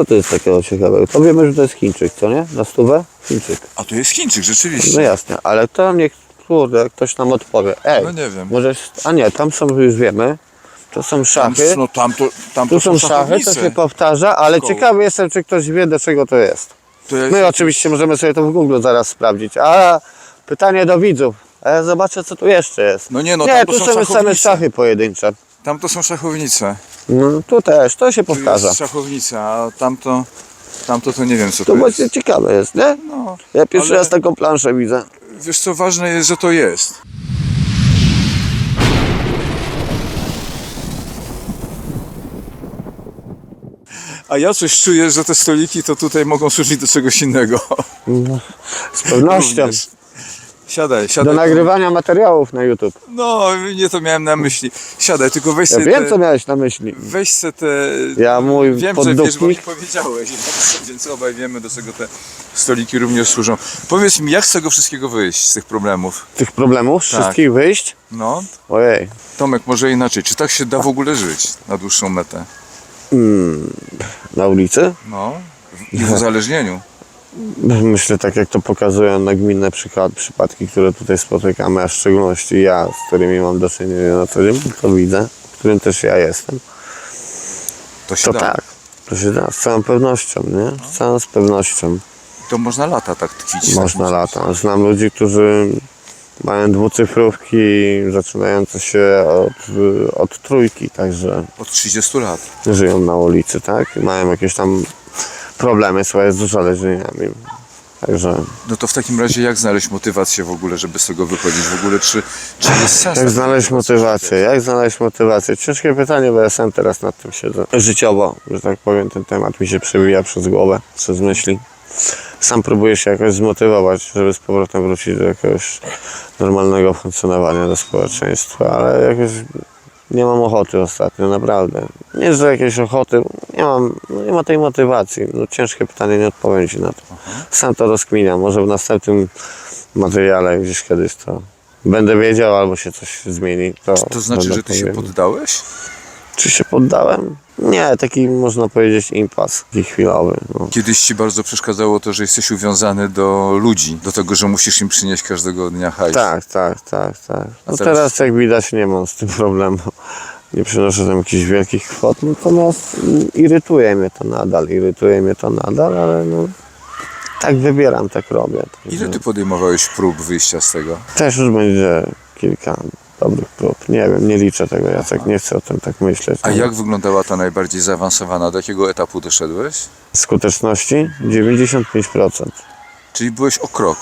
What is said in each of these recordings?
Co to jest takiego ciekawego? To wiemy, że to jest Chińczyk, co nie? Na stówę? Chińczyk. A tu jest Chińczyk, rzeczywiście. No jasne, ale to niech, kurde, ktoś nam odpowie. Ej, No nie wiem. może, a nie, tam są, już wiemy, to są Tam, szachy, no tam to, tam tu to są szachy, to się powtarza, ale Koło. ciekawy jestem, czy ktoś wie, do czego to jest. To jest, i oczywiście możemy sobie to w Google zaraz sprawdzić. A pytanie do widzów. A ja zobaczę, co tu jeszcze jest. No nie, no nie, tam to tu są są same szachy pojedyncze. Tam to są szachownice. No, tu też, to się Tu powtarza. jest szachownica, a tamto, tamto to nie wiem co To to jest. właśnie ciekawe jest, nie? No, Ja pierwszy ale- raz taką planszę widzę. wiesz co, ważne jest, że to jest. A ja coś czuję, że te stoliki to tutaj mogą służyć do czegoś innego. Z pewnością. Również. Siadaj, Do siadaj. nagrywania materiałów na YouTube. No, nie to miałem na myśli. Siadaj, tylko weź Ja sobie wiem, te, co miałeś na myśli. weź se te... Ja mój Wiem, że wiesz, bo mi poddupnik. powiedziałeś, więc- obaj wiemy, do czego te stoliki również służą. Powiedz mi, jak z tego wszystkiego wyjść, z tych problemów? Tych problemów, Tak. wszystkich wyjść. No, Ojej. Tomek, może inaczej. Czy tak się da w ogóle żyć na dłuższą metę? Na ulicy? No, i w uzależnieniu. Myślę, tak jak to pokazują nagminne przykład, przypadki, które tutaj spotykamy, a w szczególności ja, z którymi mam do czynienia na co dzień, to widzę, w którym też ja jestem. To się To da. tak. To się da, z całą pewnością, nie? Z całą z pewnością. To można lata tak tkwić. Można tak lata. Znam ludzi, którzy mają dwucyfrówki zaczynające się od, od trójki, także Od 30 lat. żyją na ulicy, tak? Mają jakieś tam problemy swoje z uzależnieniami. Także No to w takim razie jak znaleźć motywację w ogóle, żeby z tego wychodzić? W ogóle czy, czy jest sens? jak znaleźć motywację? Jak znaleźć motywację? Ciężkie pytanie, bo ja sam teraz nad tym siedzę. Życiowo, że tak powiem, ten temat mi się przewija przez głowę, przez myśli. Sam próbuję się jakoś zmotywować, żeby z powrotem wrócić do jakiegoś normalnego funkcjonowania do społeczeństwa, ale jakoś nie mam ochoty ostatnio, naprawdę. Nie, że jakiejś ochoty, nie mam, no nie ma tej motywacji. No, ciężkie pytanie, nie odpowiem Ci na to. Sam to rozkminiam, może w następnym materiale gdzieś kiedyś to będę wiedział, albo się coś zmieni. To, To znaczy, że ty się poddałeś? Czy się poddałem? Nie, taki można powiedzieć impas, taki chwilowy. No. Kiedyś ci bardzo przeszkadzało to, że jesteś uwiązany do ludzi, do tego, że musisz im przynieść każdego dnia hajs. Tak, tak, tak, tak. No teraz- teraz jak widać nie mam z tym problemu. Nie przynoszę tam jakichś wielkich kwot, natomiast irytuje mnie to nadal, irytuje mnie to nadal, ale no tak wybieram, tak robię. Ile Także ty podejmowałeś prób wyjścia z tego? Też już będzie kilka dobrych prób. Nie wiem, nie liczę tego, Jacek, nie chcę o tym tak myśleć. A No. jak wyglądała ta najbardziej zaawansowana? Do jakiego etapu doszedłeś? Skuteczności 95%. Czyli byłeś o krok.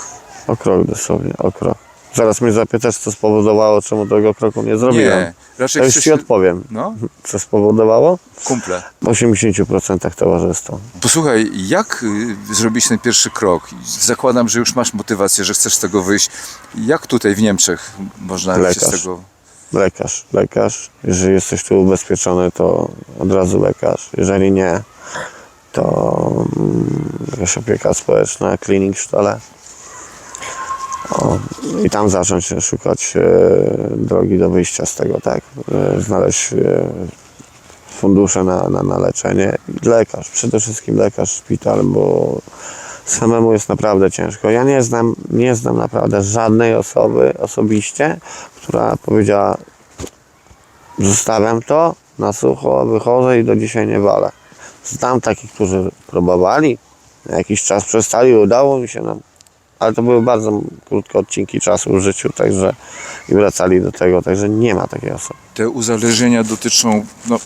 O krok dosłownie, o krok. Zaraz mnie zapytasz, co spowodowało, czemu tego kroku nie zrobiłem. Nie, raczej To już Ci odpowiem. No, Co spowodowało? kumple. W 80% towarzystwo. Posłuchaj, jak y, zrobić ten pierwszy krok? Zakładam, że już masz motywację, że chcesz z tego wyjść. Jak tutaj w Niemczech można się z Lekarz. tego... Lekarz, lekarz. Jeżeli jesteś tu ubezpieczony, to od razu lekarz. Jeżeli nie, to mm, jakaś opieka społeczna, klinik, sztole. I tam zacząć szukać e, drogi do wyjścia z tego, tak? E, znaleźć e, fundusze na, na, na leczenie. Lekarz, przede wszystkim lekarz, szpital, bo samemu jest naprawdę ciężko. Ja nie znam, nie znam naprawdę żadnej osoby osobiście, która powiedziała zostawiam to na sucho, wychodzę i do dzisiaj nie walę. Znam takich, którzy próbowali, jakiś czas przestali, udało mi się nam, ale to były bardzo krótkie odcinki czasu w życiu, także i wracali do tego, także nie ma takiej osoby. Te uzależnienia dotyczą... No,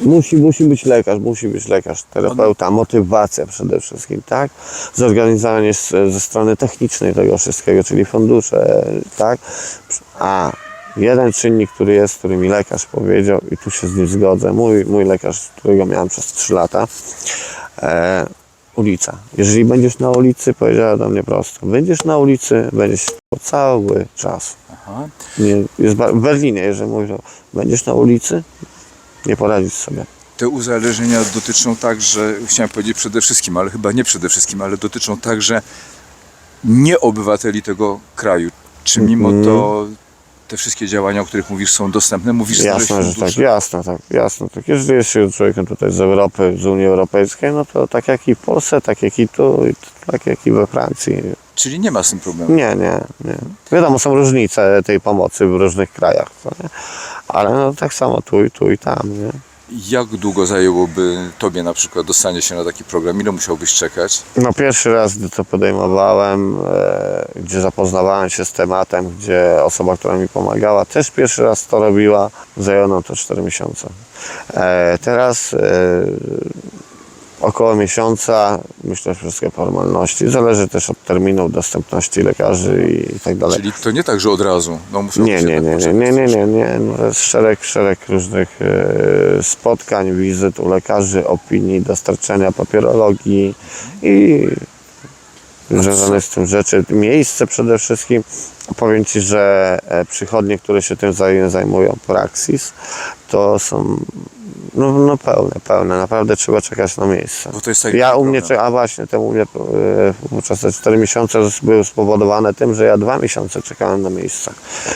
Musi, musi być lekarz, musi być lekarz, terapeuta, motywacja przede wszystkim, tak? Zorganizowanie ze strony technicznej tego wszystkiego, czyli fundusze, tak? A jeden czynnik, który jest, który mi lekarz powiedział i tu się z nim zgodzę, mój, mój lekarz, którego miałem przez 3 lata, e, ulica. Jeżeli będziesz na ulicy, powiedziała do mnie prosto, będziesz na ulicy, będziesz cały czas. aha. Nie, jest w Berlinie, jeżeli mówisz, będziesz na ulicy, nie poradzisz sobie. Te uzależnienia dotyczą także, chciałem powiedzieć przede wszystkim, ale chyba nie przede wszystkim, ale dotyczą także nie obywateli tego kraju. Czy mimo Mhm. to te wszystkie działania, o których mówisz, są dostępne? Mówisz, Jasne, że tak, jasne, tak, jasne. Tak. Jeżeli jest się człowiekiem tutaj z Europy, z Unii Europejskiej, no to tak jak i w Polsce, tak jak i tu, tak jak i we Francji. Czyli nie ma z tym problemu. Nie, nie, nie. Wiadomo, są różnice tej pomocy w różnych krajach, co nie? ale no, tak samo tu i tu i tam, nie? Jak długo zajęłoby Tobie na przykład dostanie się na taki program? Ile musiałbyś czekać? No pierwszy raz, gdy to podejmowałem, e, gdzie zapoznawałem się z tematem, gdzie osoba, która mi pomagała, też pierwszy raz to robiła, zajęło nam to 4 miesiące. E, teraz e, około miesiąca, myślę, że wszystkie formalności, zależy też od terminów, dostępności lekarzy i, tak dalej. Czyli to nie tak, że od razu. No, musiałbyś Nie, nie, nie, nie, nie, nie, nie, nie. No, to jest szereg, szereg różnych e, spotkań, wizyt u lekarzy, opinii, dostarczenia papierologii i związane z tym rzeczy. Miejsce przede wszystkim. Powiem Ci, że e, przychodnie, które się tym zaj- zajmują, Praxis, to są no, no pełne, pełne. Naprawdę trzeba czekać na miejsce. Bo to jest taki Ja u mnie, problem. a właśnie, te u mnie e, podczas te 4 miesiące były spowodowane tym, że ja dwa miesiące czekałem na miejsce.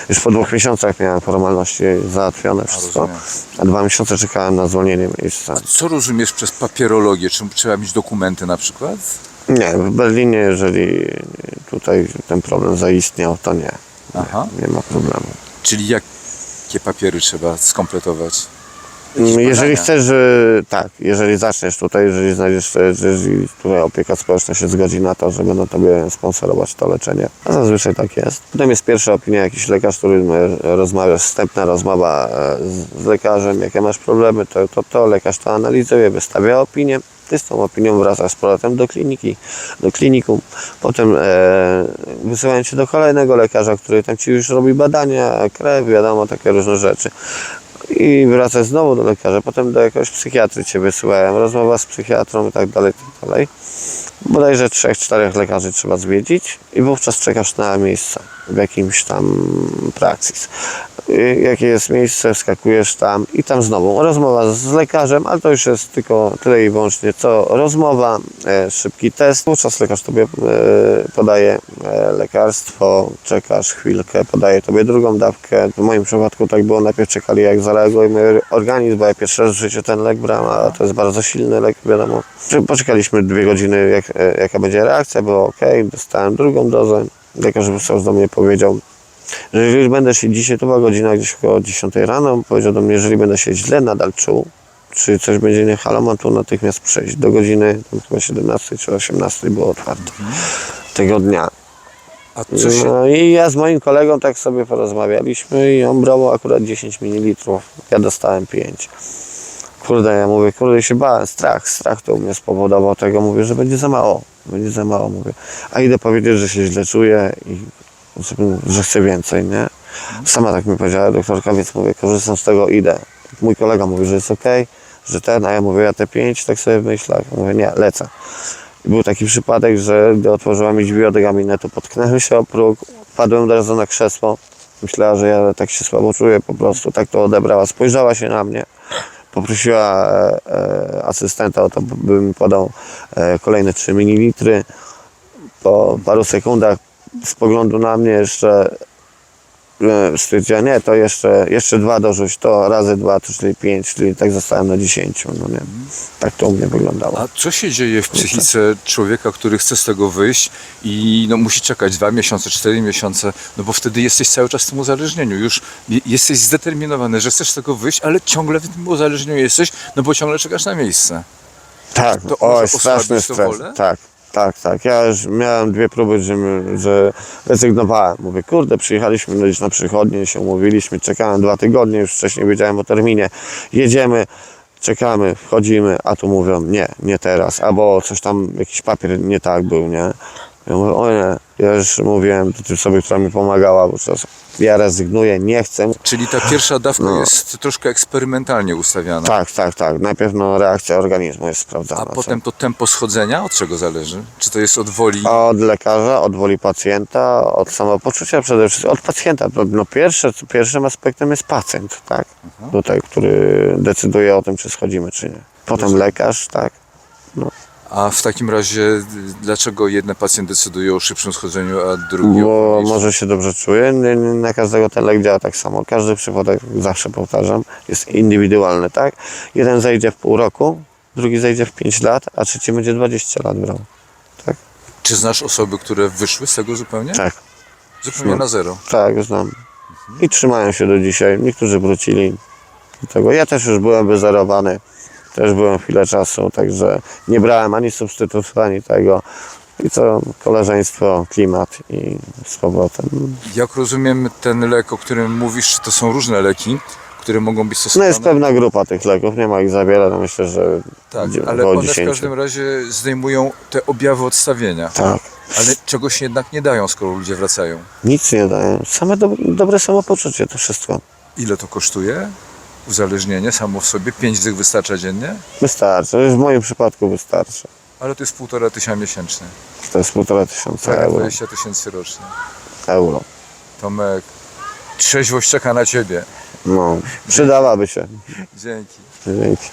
Już po dwóch miesiącach miałem formalności załatwione wszystko, rozumiem. a dwa miesiące czekałem na zwolnienie miejsca. Co rozumiesz przez papierologię? Czy trzeba mieć dokumenty na przykład? Nie, w Berlinie, jeżeli tutaj ten problem zaistniał, to nie. Aha. Nie ma problemu. Czyli jakie papiery trzeba skompletować? Jeżeli badania? chcesz, że tak, jeżeli zaczniesz tutaj, jeżeli znajdziesz, jeżeli tutaj opieka społeczna się zgodzi na to, że będą tobie sponsorować to leczenie, a zazwyczaj tak jest. Potem jest pierwsza opinia, jakiś lekarz, który rozmawiasz, wstępna rozmowa e, z, z lekarzem, jakie masz problemy, to, to, to lekarz to analizuje, wystawia opinię. Ty z tą opinią wracasz z powrotem do kliniki, do klinikum. Potem e, wysyłają cię do kolejnego lekarza, który tam ci już robi badania, krew, wiadomo, takie różne rzeczy i wracasz znowu do lekarza, potem do jakiegoś psychiatry cię wysyłają, rozmowa z psychiatrą i tak dalej, tak dalej. Bodajże trzech, czterech lekarzy trzeba zwiedzić i wówczas czekasz na miejsce w jakimś tam praksis. Y, Jakie jest miejsce, wskakujesz tam i tam znowu rozmowa z lekarzem, ale to już jest tylko tyle i wyłącznie co rozmowa, e, szybki test. Wówczas lekarz tobie e, podaje e, lekarstwo, czekasz chwilkę, podaje tobie drugą dawkę. W moim przypadku tak było, najpierw czekali jak zareaguje mój organizm, bo ja pierwszy raz w życiu ten lek brałem, a to jest bardzo silny lek, wiadomo. Poczekaliśmy dwie godziny, jak, e, jaka będzie reakcja, było ok, dostałem drugą dozę. Lekarz wysłał do mnie powiedział, że jeżeli będę się dzisiaj, to była godzina gdzieś około 10 rano, powiedział do mnie, jeżeli będę się źle nadal czuł, czy coś będzie nie halo, mam tu natychmiast przejść. Do godziny tam chyba 17 czy 18 było otwarte tego dnia. Się... No i ja z moim kolegą tak sobie porozmawialiśmy i on brał akurat 10 ml, ja dostałem 5. Kurde, ja mówię, kurde, się bałem, strach, strach to u mnie spowodował tego, mówię, że będzie za mało, będzie za mało, mówię. A idę powiedzieć, że się źle czuję i że chcę więcej, nie? Sama tak mi powiedziała doktorka, więc mówię, korzystam z tego, idę. Mój kolega mówi, że jest ok, że ten, a ja mówię, ja te 5, tak sobie myślę, mówię, nie, lecę. I był taki przypadek, że gdy otworzyła mi drzwi od gabinetu, potknęły się o próg, padłem od razu na krzesło. Myślała, że ja tak się słabo czuję, po prostu tak to odebrała. Spojrzała się na mnie, poprosiła e, e, asystenta o to, by mi podał e, kolejne 3 ml. Po paru sekundach spoglądu na mnie jeszcze stwierdziła, nie, to jeszcze, jeszcze dwa dorzuć, to razy dwa, to czyli pięć, czyli tak zostałem na dziesięciu, no nie. Tak to u mnie wyglądało. A co się dzieje w psychice człowieka, który chce z tego wyjść i no, musi czekać dwa miesiące, cztery miesiące, no bo wtedy jesteś cały czas w tym uzależnieniu. Już je- jesteś zdeterminowany, że chcesz z tego wyjść, ale ciągle w tym uzależnieniu jesteś, no bo ciągle czekasz na miejsce. Tak, to oj, straszny stres. Tak, tak, tak. Ja już miałem dwie próby, że, że rezygnowałem. Mówię, kurde, przyjechaliśmy gdzieś na przychodnie, się umówiliśmy, czekałem dwa tygodnie, już wcześniej wiedziałem o terminie. Jedziemy, czekamy, wchodzimy, a tu mówią, nie, nie teraz. Albo coś tam, jakiś papier nie tak był, nie? Ja mówię, o nie, ja już mówiłem do tej osoby, która mi pomagała, bo ja rezygnuję, nie chcę. Czyli ta pierwsza dawka No. jest troszkę eksperymentalnie ustawiana. Tak, tak, tak. Najpierw no, reakcja organizmu jest sprawdzana. A co- potem to tempo schodzenia od czego zależy? Czy to jest od woli? Od lekarza, od woli pacjenta, od samopoczucia przede wszystkim, od pacjenta. No pierwsze, pierwszym aspektem jest pacjent, tak? Tutaj, który decyduje o tym, czy schodzimy, czy nie. Potem lekarz, tak? A w takim razie dlaczego jeden pacjent decyduje o szybszym schodzeniu, a drugi o Bo może się dobrze czuje. Nie, nie na każdego ten lek działa tak samo. Każdy przypadek, zawsze powtarzam, jest indywidualny, tak? Jeden zejdzie w pół roku, drugi zejdzie w 5 lat, a trzeci będzie 20 lat brał. Tak? Czy znasz osoby, które wyszły z tego zupełnie? Tak, Zupełnie na zero. tak, znam. I trzymają się do dzisiaj. Niektórzy wrócili do tego. Ja też już byłem wyzerowany. Też byłem chwilę czasu, także nie brałem ani substytutów, ani tego. I co koleżeństwo, klimat i z powrotem. Jak rozumiem, ten lek, o którym mówisz, to są różne leki, które mogą być No stosowane. jest pewna grupa tych leków, nie ma ich za wiele, no myślę, że tak, ale one w 10. każdym razie zdejmują te objawy odstawienia. Tak, Ale czegoś jednak nie dają, skoro ludzie wracają. nic nie dają. Same do, dobre samopoczucie to wszystko. Ile to kosztuje? Uzależnienie samo w sobie? Pięć dych wystarcza dziennie? Wystarczy, w moim przypadku wystarczy. Ale to jest półtora tysiąca miesięcznie. To jest półtora tysiąca Prawie euro. 20 tysięcy rocznie. euro. Tomek, trzeźwość czeka na ciebie. No, przydałaby się. Dzięki. Dzięki.